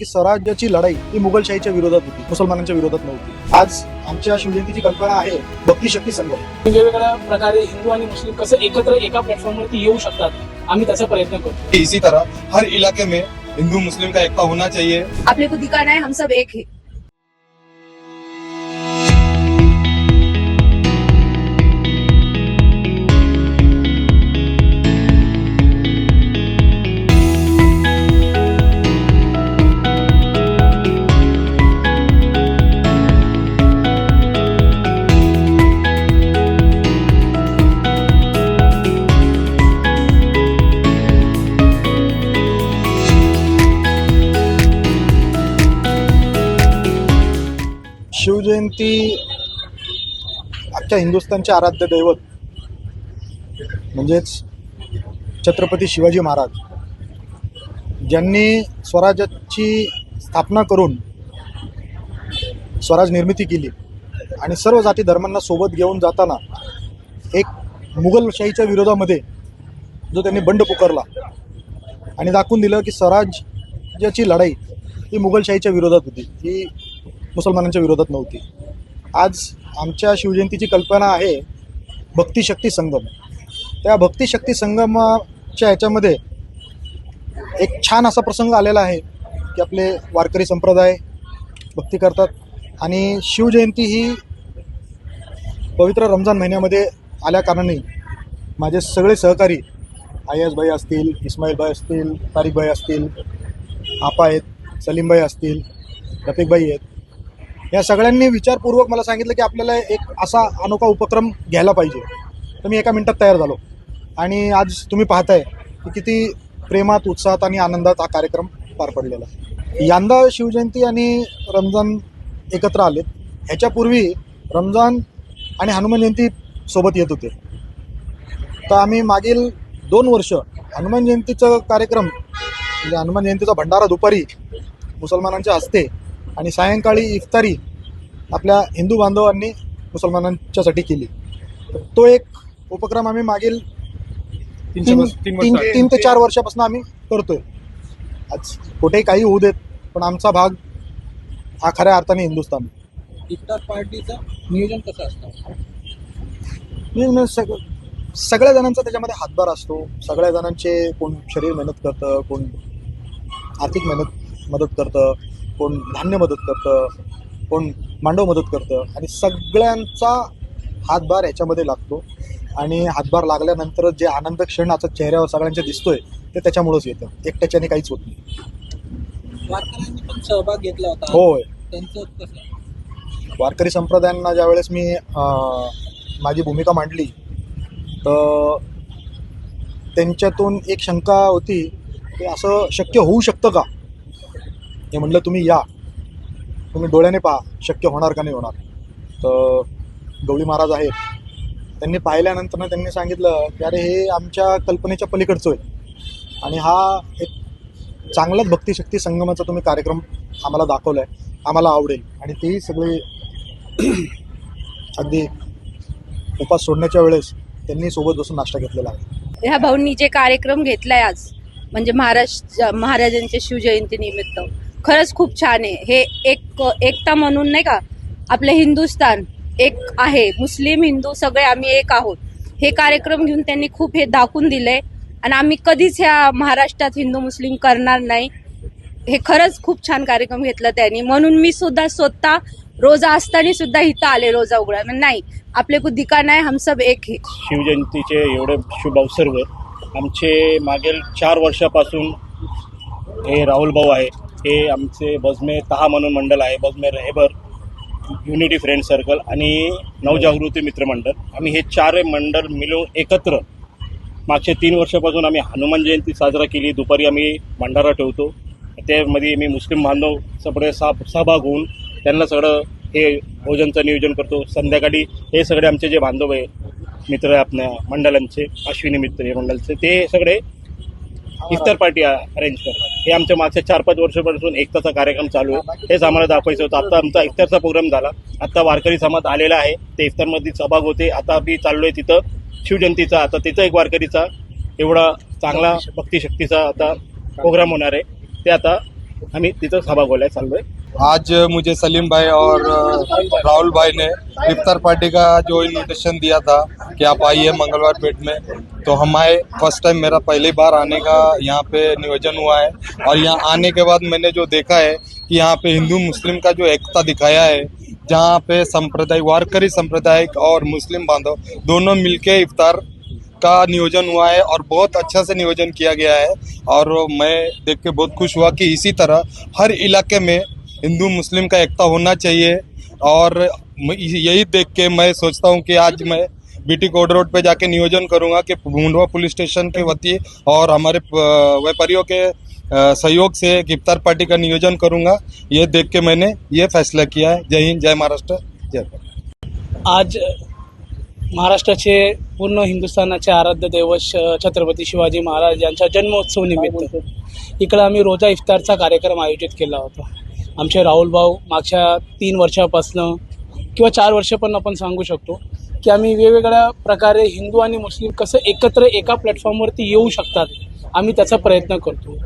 की स्वराज्याची लढाई ही मुघलशाहीच्या विरोधात होती मुसलमानांच्या विरोधात नव्हती. आज आमच्या शिवजयंतीची कल्पना आहे भक्ती शक्ती संगम वेगवेगळ्या प्रकारे हिंदू आणि मुस्लिम कसं एकत्र एका प्लॅटफॉर्मवरती येऊ शकतात आम्ही त्याचा प्रयत्न करतो. इसी तरह हर इलाके में हिंदू मुस्लिम का एकता होना चाहिए। अपने को दिखाना है हम सब एक है। जयंती आजच्या हिंदुस्थानचे आराध्य दैवत म्हणजेच छत्रपती शिवाजी महाराज ज्यांनी स्वराज्याची स्थापना करून स्वराज निर्मिती केली आणि सर्व जाती धर्मांना सोबत घेऊन जाताना एक मुघलशाहीच्या विरोधामध्ये जो त्यांनी बंड पुकारला आणि दाखवून दिलं की स्वराज्याची लढाई ही मुघलशाहीच्या विरोधात होती. ही मुसलमानांच्या विरोधात नव्हती. आज आमच्या शिवजयंतीची कल्पना आहे भक्तिशक्ती संगम. त्या भक्तिशक्ती संगमाच्या ह्याच्यामध्ये एक छान असा प्रसंग आलेला आहे की आपले वारकरी संप्रदाय भक्ती करतात आणि शिवजयंती ही पवित्र रमजान महिन्यामध्ये आल्याकारणाने माझे सगळे सहकारी आयस भाई असतील इस्माईल भाई असतील तारिक भाई असतील आपा आहेत सलीमबाई असतील रफिकभाई आहेत या सगळ्यांनी विचारपूर्वक मला सांगितलं की आपल्याला एक असा अनोखा उपक्रम घ्यायला पाहिजे. तर मी एका मिनटात तयार झालो. आणि आज तुम्ही पाहताय की किती प्रेमात उत्साहात आणि आनंदात हा कार्यक्रम पार पडलेला यंदा शिवजयंती आणि रमजान एकत्र आलेत. ह्याच्यापूर्वी रमजान आणि हनुमान जयंती सोबत येत होते. तर आम्ही मागील दोन वर्ष हनुमान जयंतीचं कार्यक्रम म्हणजे हनुमान जयंतीचा भंडारा दुपारी मुसलमानांच्या हस्ते आणि सायंकाळी इफ्तारी आपल्या हिंदू बांधवांनी मुसलमानांच्यासाठी केली. तर तो एक उपक्रम आम्ही मागील तीन तीन तीन ते चार वर्षापासून आम्ही करतोय. आज कुठेही काही होऊ देत पण आमचा भाग हा खऱ्या अर्थाने हिंदुस्थान. इफ्तार पार्टीचं नियोजन कसं असतं? मी म्हणेन सग सगळ्या जणांचा त्याच्यामध्ये हातभार असतो. सगळ्या जणांचे कोण शरीर मेहनत करतं कोण आर्थिक मेहनत मदत करतं कोण धान्य मदत करतं. कोण मांडव मदत करतं आणि सगळ्यांचा हातभार ह्याच्यामध्ये लागतो. आणि हातभार लागल्यानंतर जे आनंद क्षण आता चेहऱ्यावर सगळ्यांच्या दिसतोय ते त्याच्यामुळंच येतं. एकट्याच्याने काहीच होत नाही. वारकऱ्यांनी पण सहभाग घेतला होता. होय. त्यांचं वारकरी संप्रदायांना ज्यावेळेस मी माझी भूमिका मांडली तर त्यांच्यातून एक शंका होती की असं शक्य होऊ शकतं का? हे म्हटलं तुम्ही या. तुम्ही डोळ्याने पहा शक्य होणार का नाही होणार. तर गवळी महाराज आहेत. त्यांनी पाहिल्यानंतर त्यांनी सांगितलं की अरे हे आमच्या कल्पनेच्या पलीकडचं आहे. आणि हा एक चांगलाच भक्तिशक्ती संगमाचा तुम्ही कार्यक्रम आम्हाला दाखवला आहे आम्हाला आवडेल. आणि तेही सगळे अगदी उपास सोडण्याच्या वेळेस त्यांनी सोबत बसून नाश्ता घेतलेला आहे. ह्या भाऊंनी जे कार्यक्रम घेतलाय आज म्हणजे महाराज महाराजांच्या शिवजयंती निमित्त खरंच खूप छान आहे. हे एक एकता म्हणून नाही का आपलं हिंदुस्थान एक आहे. मुस्लिम हिंदू सगळे आम्ही एक आहोत. हे कार्यक्रम घेऊन त्यांनी खूप हे दाखवून दिलंय. आणि आम्ही कधीच ह्या महाराष्ट्रात हिंदू मुस्लिम करणार नाही. हे खरंच खूप छान कार्यक्रम घेतला त्यांनी. म्हणून मी सुद्धा स्वतः रोजा असताना सुद्धा इथं आले रोजा उघडा. म्हणजे नाही आपले को नाही है हम सब एक हे. शिवजयंतीचे एवढे शुभ अवसरवर आमचे मागील चार वर्षापासून हे राहुल भाऊ आहे हे आमचे बजमे तहा म्हणून मंडळ आहे बजमे रेबर युनिटी फ्रेंड सर्कल आणि नवजागृती मित्रमंडळ आम्ही हे चार मंडळ मिळून एकत्र मागच्या तीन वर्षापासून आम्ही हनुमान जयंती साजरा केली. दुपारी आम्ही भंडारा ठेवतो. त्यामध्ये मी मुस्लिम बांधव सगळे सा सहभाग होऊन त्यांना सगळं हे भोजनचं नियोजन करतो. संध्याकाळी हे सगळे आमचे जे बांधव आहे मित्र आहे आपल्या मंडळांचे अश्विनी मित्र हे मंडळचे ते सगळे इफ्तार पार्टी अरेंज करतात. हे आमच्या मागच्या चार पाच वर्षापासून एकताचा कार्यक्रम चालू आहे. हेच आम्हाला दाखवायचं होतं. आता आमचा इफ्तारचा प्रोग्राम झाला. आता वारकरी समाज आलेला आहे. ते इफ्तारमध्ये सहभाग होते. आता आम्ही चाललोय तिथं शिवजयंतीचा आता तिथं एक वारकरीचा एवढा चांगला भक्तिशक्तीचा आता प्रोग्राम होणार आहे. ते आता आम्ही तिथं सभा बोलायला चाललोय. आज मुझे सलीम भाई और राहुल भाई ने इफ्तार पार्टी का जो इनविटेशन दिया था कि आप आइए मंगलवार पेट में तो हम आए। फ़र्स्ट टाइम मेरा पहली बार आने का यहाँ पे नियोजन हुआ है। और यहाँ आने के बाद मैंने जो देखा है कि यहाँ पे हिंदू मुस्लिम का जो एकता दिखाया है, जहाँ पे संप्रदाय, वारकरी संप्रदायिक और मुस्लिम बांधव दोनों मिलके इफ्तार का नियोजन हुआ है और बहुत अच्छा से नियोजन किया गया है। और मैं देख के बहुत खुश हुआ कि इसी तरह हर इलाके में हिंदू मुस्लिम का एकता होना चाहिए। और यही देख के मैं सोचता हूँ कि आज मैं बीटी कोड रोड पे जाके नियोजन करूंगा कि भूडवा पुलिस स्टेशन के वती और हमारे व्यापारियों के सहयोग से गिरफ्तार पार्टी का नियोजन करूंगा। ये देख के मैंने ये फैसला किया है। जय हिंद जय महाराष्ट्र जय आज महाराष्ट्राचे पूर्ण हिंदुस्थानाचे आराध्य दैवत श- छत्रपती शिवाजी महाराज यांच्या जन्मोत्सव निमित्त इकडं आम्ही रोजा इफ्तारचा कार्यक्रम आयोजित केला होता. आमचे राहुल भाऊ मागच्या तीन वर्षापासनं किंवा चार वर्ष पण आपण सांगू शकतो की आम्ही वेगवेगळ्या प्रकारे हिंदू आणि मुस्लिम कसं एकत्र एका प्लॅटफॉर्मवरती येऊ शकतात आम्ही त्याचा प्रयत्न करतो.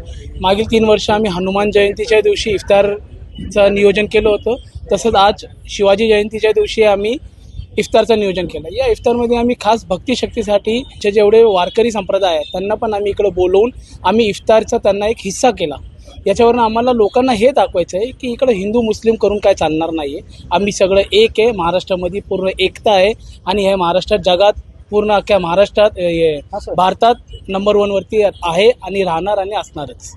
मागील तीन वर्ष आम्ही हनुमान जयंतीच्या दिवशी इफ्तारचं नियोजन केलं होतं तसंच आज शिवाजी जयंतीच्या दिवशी आम्ही इफ्तारचं नियोजन केलं. या इफ्तारमध्ये आम्ही खास भक्तिशक्तीसाठी जे जेवढे वारकरी संप्रदाय आहेत त्यांना पण आम्ही इकडं बोलवून आम्ही इफ्तारचा त्यांना एक हिस्सा केला. याच्यावरनं आम्हाला लोकांना हे दाखवायचं आहे की इकडं हिंदू मुस्लिम करून काय चालणार नाही आहे आम्ही सगळं एक आहे महाराष्ट्रामध्ये पूर्ण एकता आहे आणि हे महाराष्ट्रात जगात पूर्ण अख्ख्या महाराष्ट्रात भारतात नंबर वनवरती आहे आणि राहणार आणि असणारच.